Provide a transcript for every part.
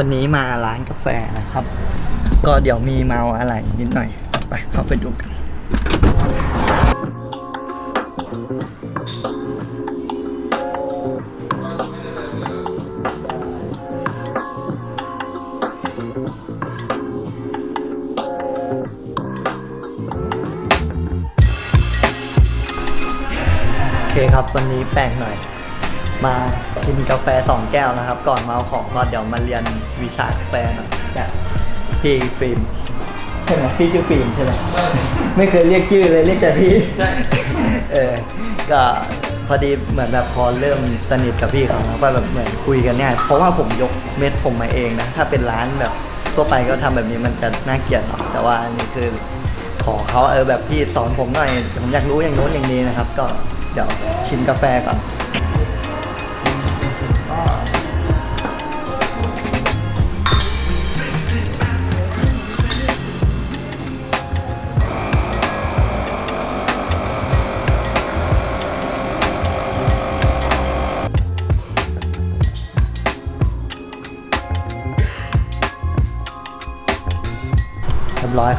วันนี้มาร้านกาแฟนะครับ ก็เดี๋ยวมีเมาอะไรนิดหน่อย ไปเข้าไปดูกันโอเคครับวันนี้แปลกหน่อย มากินกาแฟสองแก้วนะครับ ก่อนมาเอาของก็เดี๋ยวมาเรียนวิชากาแฟหน่อยจากพี่ฟิล์มใช่ไหมพี่ชื่อฟิล์มใช่ไหมไม่เคยเรียกชื่อเลยเรียกแต่พี่เออก็พอดีเหมือนแบบพอเริ่มสนิทกับพี่เขาแล้วก็แบบเหมือนคุยกันง่ายเพราะว่าผมยกเม็ดผมมาเองนะถ้าเป็นร้านแบบทั่วไปก็ทำแบบนี้มันจะน่าเกลียดเนาะแต่ว่าอันนี้คือขอเขาเออแบบพี่สอนผมหน่อยผมอยากรู้อย่างโน้นอย่างนี้นะครับ ก็เดี๋ยวชิมกาแฟก่อน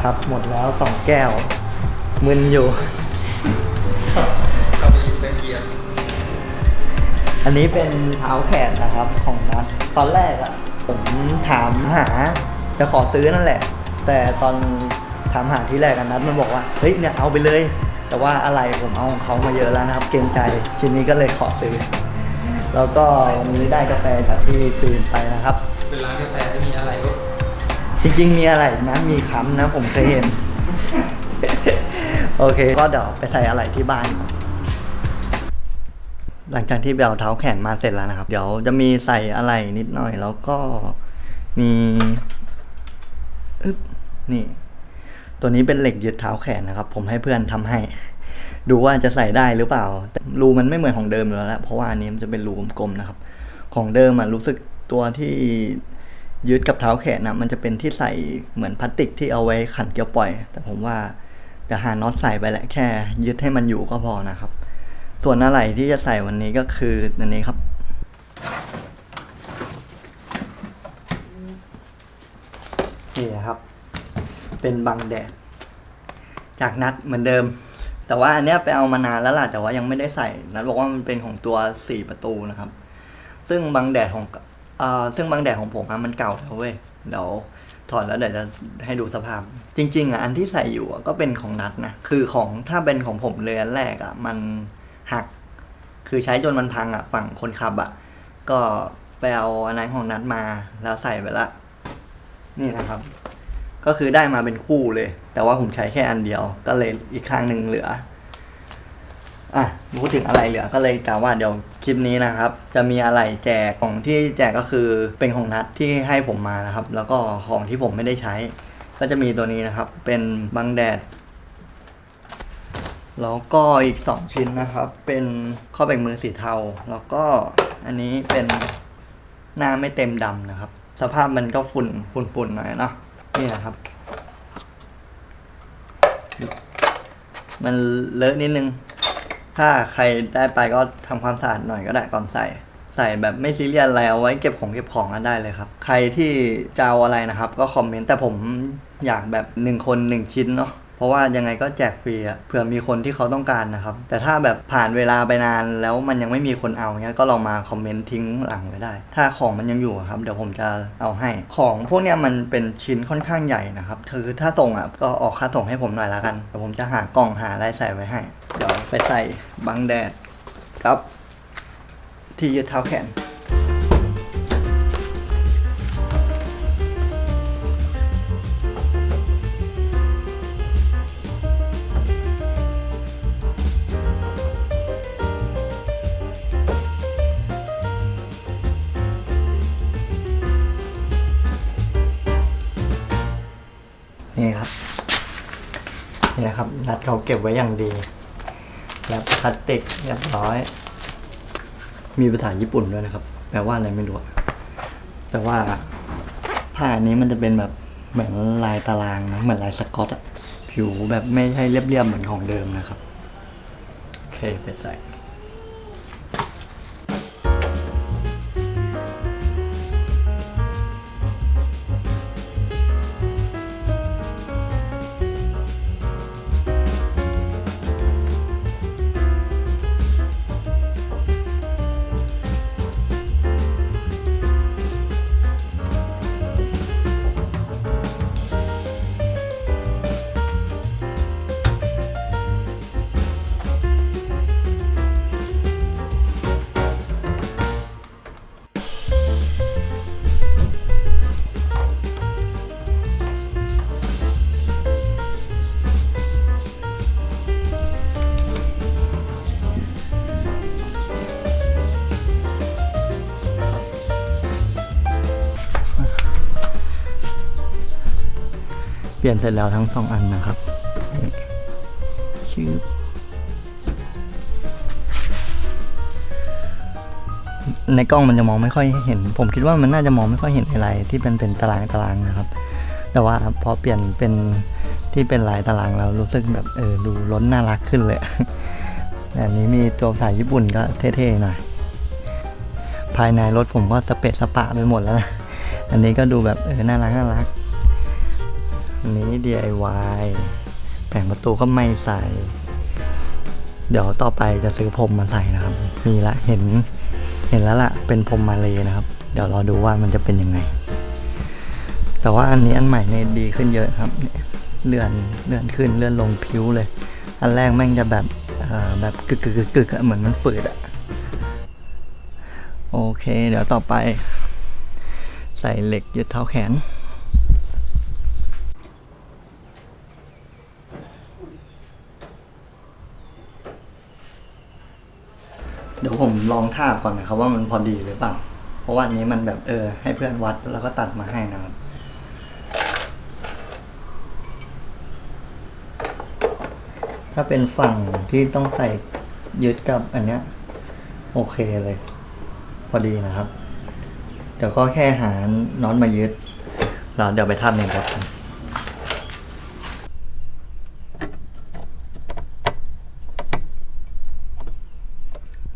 เรียบร้อยครับ หมดแล้วสองแก้ว มึนอยู่อันนี้เป็นเท้าแขนนะครับของนัดตอนแรกอะผมถามหาจะขอซื้อนั่นแหละ แต่ตอนถามหาที่แรกอะนัดมันบอกว่าเฮ้ยเนี่ยเอาไปเลย แต่ว่าอะไรผมเอาของเขามาเยอะแล้วนะครับ เกรงใจชิ้นนี้ก็เลยขอซื้อ แล้วก็วันนี้ได้กาแฟจากที่ตื่นไปนะครับ เป็นร้านกาแฟที่มีอะไรก็ จริง ๆ มีอะไรนะมีค้ำนะผมเคยเห็น โอเค ก็เดี๋ยวไปใส่อะไรที่บ้าน หลังจากที่เบลเท้าแขนมาเสร็จแล้วนะครับ เดี๋ยวจะมีใส่อะไรนิดหน่อย แล้วก็มีอึ๊บนี่ ตัวนี้เป็นเหล็กยึดเท้าแขนนะครับ ผมให้เพื่อนทำให้ ดูว่าจะใส่ได้หรือเปล่า แต่รูมันไม่เหมือนของเดิมแล้วแหละเพราะว่าอันนี้มันจะเป็นรูกลมๆนะครับ ของเดิมอะรู้สึกตัวที่ ยึดกับเท้าแขนนะมันจะเป็นที่ใส่เหมือนพลาสติกที่เอาไว้ขันเกลียวปล่อย แต่ผมว่าจะหาน็อตใส่ไปแหละแค่ยึดให้มันอยู่ก็พอนะครับ ส่วนอะไรที่จะใส่วันนี้ก็คืออันนี้ครับ นี่นะครับ เป็นบังแดด จากนัดเหมือนเดิม แต่ว่าอันเนี้ยไปเอามานานแล้วล่ะแต่ว่ายังไม่ได้ใส่นัดบอกว่ามันเป็นของตัวสี่ประตูนะครับ ซึ่งบังแดดของ อ่อซึ่งบังแดดของผมอะมันเก่าแล้วเว้ยเดี๋ยวถอดแล้วเดี๋ยวจะให้ดูสภาพ จริง ๆอะอันที่ใส่อยู่อะก็เป็นของนัดนะคือของถ้าเป็นของผมเลยอันแรกอะมันหัก คือใช้จนมันพังอะฝั่งคนขับอะก็ไปเอาอันนั้นของนัดมาแล้วใส่ไปละ นี่นะครับ ก็คือได้มาเป็นคู่เลย แต่ว่าผมใช้แค่อันเดียว ก็เลยอีกข้างหนึ่งเหลือ อะพูดถึงอะไรเหลือก็เลยกล่าวว่าเดี๋ยวคลิปนี้นะครับ จะมีอะไรแจกของที่แจกก็คือเป็นของนัดที่ให้ผมมานะครับ แล้วก็ของที่ผมไม่ได้ใช้ ก็จะมีตัวนี้นะครับ เป็นบังแดดแล้วก็อีกสองชิ้นนะครับ เป็นข้อแบ่งมือสีเทา แล้วก็อันนี้เป็นหน้าไม่เต็มดำนะครับ สภาพมันก็ฝุ่นฝุ่นๆหน่อยเนาะนี่นะครับ มันเลอะนิดนึง ถ้าใครได้ไปก็ทำความสะอาดหน่อยก็ได้ก่อนใส่ ใส่แบบไม่ซีเรียสอะไรเอาไว้เก็บของเก็บของกันได้เลยครับ ใครที่จะเอาอะไรนะครับ ก็คอมเมนต์แต่ผมอยากแบบหนึ่งคนหนึ่งชิ้นเนาะเพราะว่ายังไงก็แจกฟรีอะเผื่อมีคนที่เขาต้องการนะครับ แต่ถ้าแบบผ่านเวลาไปนานแล้วมันยังไม่มีคนเอาเงี้ยก็ลองมาคอมเมนต์ทิ้งหลังไว้ได้ ถ้าของมันยังอยู่ครับเดี๋ยวผมจะเอาให้ ของพวกเนี้ยมันเป็นชิ้นค่อนข้างใหญ่นะครับคือถ้าส่งอะก็ออกค่าส่งให้ผมหน่อยละกันเดี๋ยวผมจะหากล่องหาอะไรใส่ไว้ให้ เดี๋ยวไปใส่บังแดดครับ ที่ยึดเท้าแขนนี่ครับ นี่นะครับนัดเขาเก็บไว้อย่างดี แล้วพลาสติกเรียบร้อย มีภาษาญี่ปุ่นด้วยนะครับ แปลว่าอะไรไม่รู้ แต่ว่าผ้าอันนี้มันจะเป็นแบบเหมือนลายตารางนะ เหมือนลายสกอตอะผิวแบบไม่ใช่เรียบๆเหมือนของเดิมนะครับ โอเคไปใส่ ลี่ยนเสร็จแล้วทั้งสองอันนะครับชื่อในกล้องมันจะมองไม่ค่อยเห็น ผมคิดว่ามันน่าจะมองไม่ค่อยเห็นอะไรที่เป็นเป็นตารางตารางนะครับ แต่ว่าพอเปลี่ยนเป็นที่เป็นลายตารางแล้วรู้สึกแบบเออดูล้นน่ารักขึ้นเลยแต่อันนี้มีตัวภาษาญี่ปุ่นก็เท่ๆหน่อย ภายในรถผมก็สเปะสปะไปหมดแล้วนะ อันนี้ก็ดูแบบเออน่ารักน่ารัก อันนี้ DIY แผงประตูก็ไม่ใส่ เดี๋ยวต่อไปจะซื้อพรมมาใส่นะครับ มีละเห็น เห็นแล้วล่ะ เป็นพรมมาเลยนะครับ เดี๋ยวรอดูว่ามันจะเป็นยังไง แต่ว่าอันนี้อันใหม่เนี่ยดีขึ้นเยอะครับ เลื่อนเลื่อนขึ้นเลื่อนลงพิ้วเลย อันแรกแม่งจะแบบแบบกึกกึกกึกกึกอะเหมือนมันฝืดอะโอเค เดี๋ยวต่อไป ใส่เหล็กยึดเท้าแขน ดี๋ยวผมลองทาบก่อนนะครับว่ามันพอดีหรือเปล่า เพราะว่าอันนี้มันแบบเออ ให้เพื่อนวัดแล้วก็ตัดมาให้นะครับถ้าเป็นฝั่งที่ต้องใส่ยึดกับอันเนี้ย โอเคเลย พอดีนะครับเดี๋ยวก็แค่หาน็อตมายึดแล้วเดี๋ยวไปทำเองครับ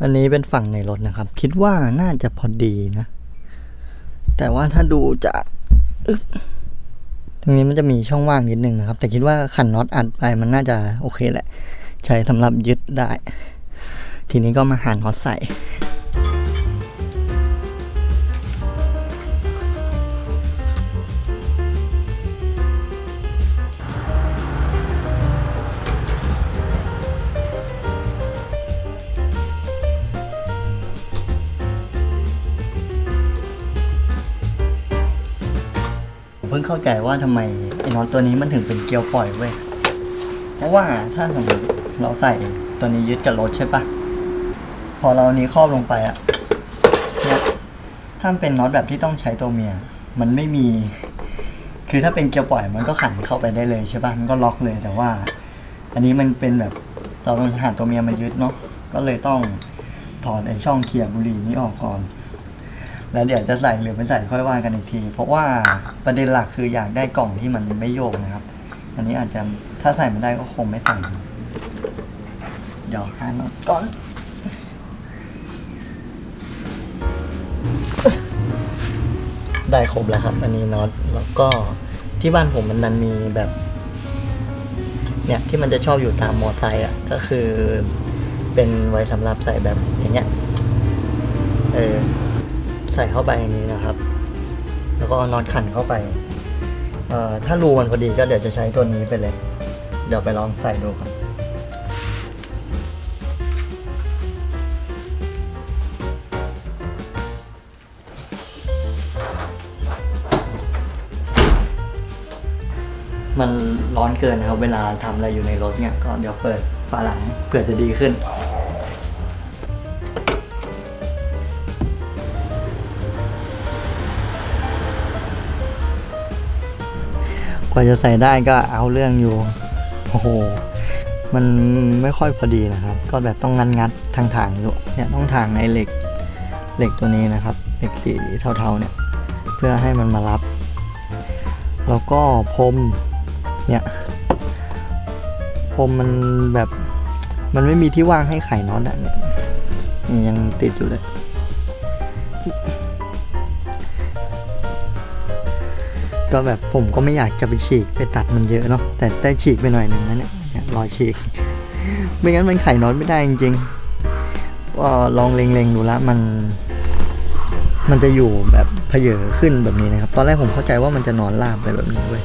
อันนี้เป็นฝั่งในรถนะครับ คิดว่าน่าจะพอดีนะ แต่ว่าถ้าดูจากตรงนี้มันจะมีช่องว่างนิดนึงนะครับ แต่คิดว่าขันน็อตอัดไปมันน่าจะโอเคแหละ ใช้สำหรับยึดได้ ทีนี้ก็มาหาน็อตใส่ เพิ่งเข้าใจว่าทำไมไอ้น็อตตัวนี้มันถึงเป็นเกลียวปล่อยเว้ย เพราะว่าถ้าสมมติเราใส่ตัวนี้ยึดกับรถใช่ปะพอเรานี้ครอบลงไปอะเนี่ยถ้าเป็นน็อตแบบที่ต้องใช้ตัวเมีย มันไม่มี คือถ้าเป็นเกลียวปล่อยมันก็ขันเข้าไปได้เลยใช่ปะมันก็ล็อกเลยแต่ว่า อันนี้มันเป็นแบบเราต้องหาตัวเมียมายึดเนาะก็เลยต้องถอดไอ้ช่องเคลียบุหรี่นี้ออกก่อน แล้วเดี๋ยวจะใส่หรือไม่ใส่ค่อยว่ากันอีกที เพราะว่าประเด็นหลักคืออยากได้กล่องที่มันไม่โยกนะครับ อันนี้อาจจะถ้าใส่ไม่ได้ก็คงไม่ใส่เดี๋ยวหาน็อตก่อนได้ครบแล้วครับ อันนี้น็อตแล้วก็ที่บ้านผมมันมันมีแบบ เนี่ยที่มันจะชอบอยู่ตามมอไซค์อะก็คือเป็นไว้สำหรับใส่แบบอย่างเงี้ยเออ ใส่เข้าไปอย่างนี้นะครับ แล้วก็น็อตขันเข้าไปเอ่อถ้ารูมันพอดีก็เดี๋ยวจะใช้ตัวนี้ไปเลย เดี๋ยวไปลองใส่ดูครับมันร้อนเกินนะครับ เวลาทำอะไรอยู่ในรถเนี่ย ก็เดี๋ยวเปิดฝาหลังเผื่อจะดีขึ้น กว่าจะใส่ได้ก็เอาเรื่องอยู่ โอ้โห มันไม่ค่อยพอดีนะครับ ก็แบบต้องงัดงัดทางทางอยู่เนี่ยต้องทางในเหล็กเหล็กตัวนี้นะครับ เหล็กสีเทาๆเนี่ย เพื่อให้มันมารับ แล้วก็พรมเนี่ยพรมมันแบบมันไม่มีที่ว่างให้ไขน็อตอะเนี่ยยังติดอยู่เลย ก็แบบผมก็ไม่อยากจะไปฉีกไปตัดมันเยอะเนาะแต่ได้ฉีกไปหน่อยหนึ่งนะเนี่ยรอยฉีก ไม่งั้นมันไข่น็อตไม่ได้จริงๆก็ลองเล็งๆดูล้วมัน มันจะอยู่แบบเพเยอขึ้นแบบนี้นะครับ ตอนแรกผมเข้าใจว่ามันจะนอนราบไปแบบนี้เว้ย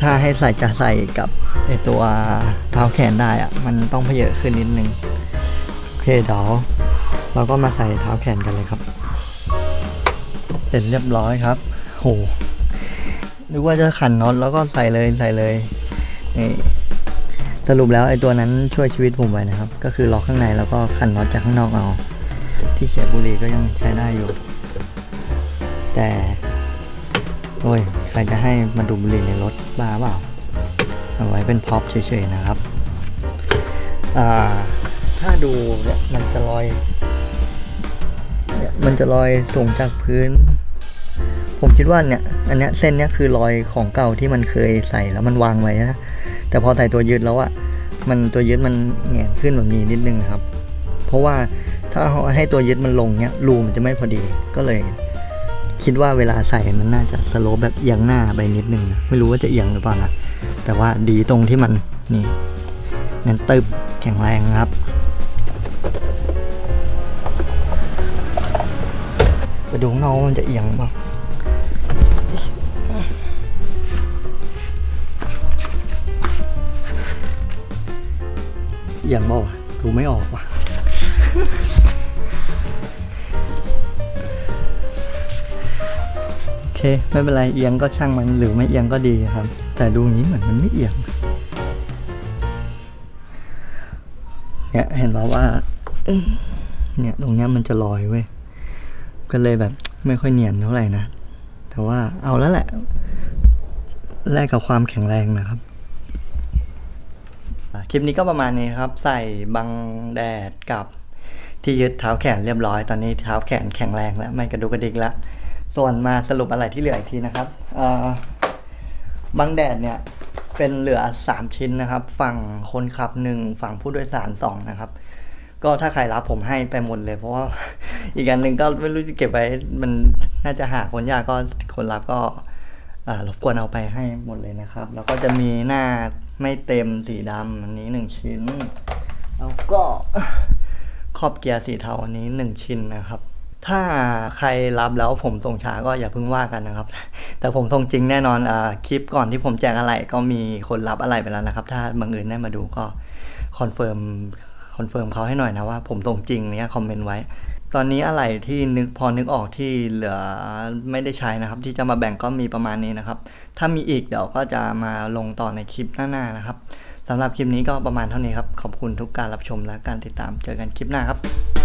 ถ้าให้ใส่จะใส่กับไอตัวเท้าแขนได้อะมันต้องเพเยอขึ้นนิดนึงโอเคเดี๋ยวเราก็มาใส่เท้าแขนกันเลยครับ เสร็จเรียบร้อยครับโห นึกว่าจะขันน็อตแล้วก็ใส่เลยใส่เลยนี่สรุปแล้วไอ้ตัวนั้นช่วยชีวิตผมไว้นะครับ ก็คือล็อกข้างในแล้วก็ขันน็อตจากข้างนอกเอา ที่เขียบบุรีก็ยังใช้ได้อยู่ แต่ โอ้ยใครจะให้มาดูบุรีในรถบ้าเปล่าเอาไว้เป็นพ็อปเฉยๆนะครับอ่าถ้าดูเนี่ยมันจะลอยเนี่ยมันจะลอยสูงจากพื้น ผมคิดว่าเนี่ยอันเนี้ยเส้นเนี้ยคือรอยของเก่าที่มันเคยใส่แล้วมันวางไว้นะแต่พอใส่ตัวยึดแล้วอะมันตัวยึดมันแหงนขึ้นแบบนี้นิดนึงนะครับ เพราะว่าถ้าให้ตัวยึดมันลงเนี้ยรูมันจะไม่พอดีก็เลย คิดว่าเวลาใส่มันน่าจะสโลปแบบเอียงหน้าไปนิดนึงไม่รู้ว่าจะเอียงหรือเปล่านะแต่ว่าดีตรงที่มันนี่นั่นตึบแข็งแรงครับไปดูข้างนอกมันจะเอียงเปล่ อียงเปล่าวะดูไม่ออกว่ะ โอเค ไม่เป็นไรเอียงก็ช่างมันหรือไม่เอียงก็ดีครับ แต่ดูนี้เหมือนมันไม่เอียงเนี่ยเห็นป่าว่า เนี่ยตรงเนี้ยมันจะลอยเว้ย ก็เลยแบบไม่ค่อยเนียนเท่าไหร่นะ แต่ว่าเอาแล้วแหละ แลกกับความแข็งแรงนะครับ คลิปนี้ก็ประมาณนี้ครับ ใส่บังแดดกับที่ยึดเท้าแขนเรียบร้อย ตอนนี้เท้าแขนแข็งแรงแล้ว ไม่กระดูกกระดิกแล้ว ส่วนมาสรุปอะไรที่เหลืออีกทีนะครับบังแดดเนี่ยเป็นเหลือ 3 ชิ้นนะครับ ฝั่งคนขับหนึ่งฝั่งผู้โดยสารสองนะครับ ก็ถ้าใครรับผมให้ไปหมดเลย เพราะว่าอีกอันหนึ่งก็ไม่รู้จะเก็บไว้มันน่าจะหาคนยากก็คนรับก็รบกวนเอาไปให้หมดเลยนะครับ แล้วก็จะมีหน้า ไม่เต็มสีดำอันนี้หนึ่งชิ้น แล้วก็ขอบเกียร์สีเทาอันนี้หนึ่งชิ้นนะครับ ถ้าใครรับแล้วผมส่งช้าก็อย่าเพิ่งว่ากันนะครับ แต่ผมส่งจริงแน่นอนอาคลิปก่อนที่ผมแจกอะไรก็มีคนรับอะไรไปแล้วนะครับ ถ้าบังเอิญได้มาดูก็คอนเฟิร์มคอนเฟิร์มเขาให้หน่อยนะว่าผมส่งจริงเนี่ยคอมเมนต์ไว้ ตอนนี้อะไรที่นึกพอนึกออกที่เหลือไม่ได้ใช้นะครับ ที่จะมาแบ่งก็มีประมาณนี้นะครับ ถ้ามีอีกเดี๋ยวก็จะมาลงต่อในคลิปหน้าๆนะครับสำหรับคลิปนี้ก็ประมาณเท่านี้ครับ ขอบคุณทุกการรับชมและการติดตามเจอกันคลิปหน้าครับ